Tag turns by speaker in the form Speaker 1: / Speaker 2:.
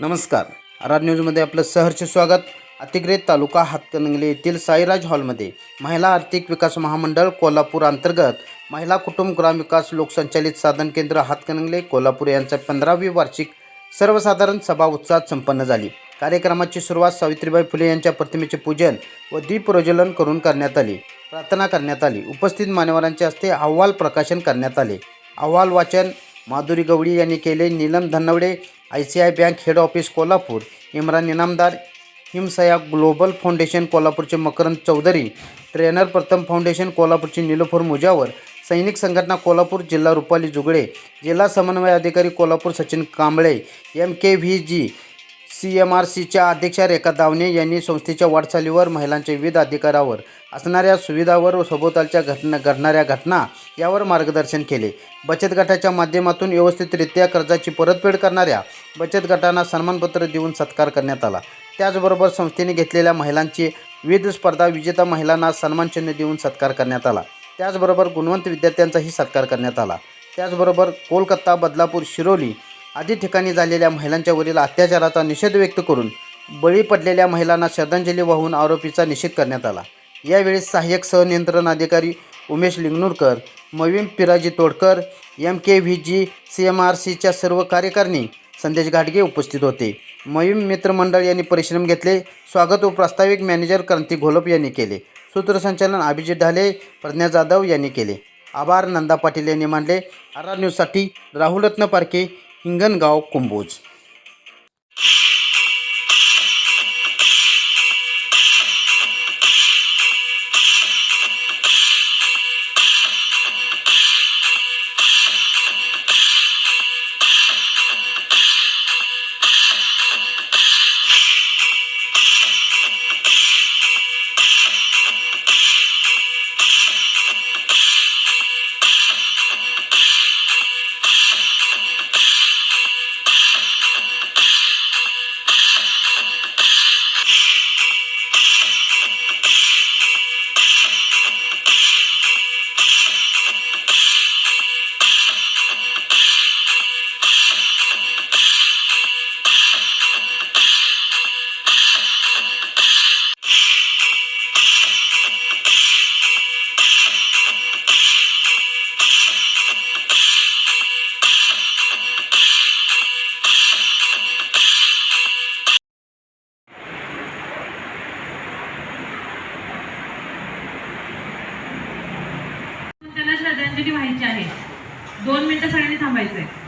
Speaker 1: नमस्कार. आराध न्यूजमध्ये आपलं सहर्ष स्वागत. अतिग्रे तालुका हातकणंगले येथील साईराज हॉलमध्ये महिला आर्थिक विकास महामंडळ कोल्हापूर अंतर्गत महिला कुटुंब ग्रामविकास लोकसंचालित साधन केंद्र हातकणंगले कोल्हापूर यांचा पंधरावी वार्षिक सर्वसाधारण सभा उत्साहात संपन्न झाली. कार्यक्रमाची सुरुवात सावित्रीबाई फुले यांच्या प्रतिमेचे पूजन व दीपप्रज्वलन करून करण्यात आले. प्रार्थना करण्यात आली. उपस्थित मान्यवरांच्या हस्ते अहवाल प्रकाशन करण्यात आले. अहवाल वाचन माधुरी गवळी यांनी केले Neelam Dhanawade I C I bank head office Kolhapur. Imran Inamdar हिमसया global foundation कोल्हापूरचे मकरंद चौधरी ट्रेनर प्रथम फाउंडेशन कोल्हापूरचे निलोफर मुजावर सैनिक संघटना कोल्हापूर जिल्हा रुपाली जुगडे जिल्हा समन्वय अधिकारी Kolhapur Sachin Kamble M K V G C M R सीच्या अध्यक्षा रेखा दावणे यांनी संस्थेच्या वाटचालीवर महिलांच्या विविध अधिकारावर असणाऱ्या सुविधावर व सभोवतालच्या घटना घडणाऱ्या घटना यावर मार्गदर्शन केले. बचत गटाच्या माध्यमातून व्यवस्थितरित्या कर्जाची परतफेड करणाऱ्या बचत गटांना सन्मानपत्र देऊन सत्कार करण्यात आला. त्याचबरोबर संस्थेने घेतलेल्या महिलांची विविध स्पर्धा विजेता महिलांना सन्मानचिन्ह देऊन सत्कार करण्यात आला. त्याचबरोबर गुणवंत विद्यार्थ्यांचाही सत्कार करण्यात आला. त्याचबरोबर कोलकाता बदलापूर शिरोली आदी ठिकाणी झालेल्या महिलांच्यावरील अत्याचाराचा निषेध व्यक्त करून बळी पडलेल्या महिलांना श्रद्धांजली वाहून आरोपीचा निषेध करण्यात आला. यावेळी सहाय्यक सहनियंत्रण अधिकारी Umesh Linganurkar MAVIM Piraji Todkar M K V G C M R सीच्या सर्व कार्यकारिणी संदेश घाटगे उपस्थित होते. मयूम मित्रमंडळ यांनी परिश्रम घेतले. स्वागत व प्रास्ताविक मॅनेजर क्रांती घोलप यांनी केले. सूत्रसंचालन अभिजित ढाले प्रज्ञा जाधव यांनी केले. आभार नंदा पाटील यांनी मांडले आर आर न्यूजसाठी राहुलरत्न पारखे हिंगणगाव कुंभोज.
Speaker 2: त्यांना व्हायची आहे. दोन मिनिटं सगळ्यांनी थांबायचंय.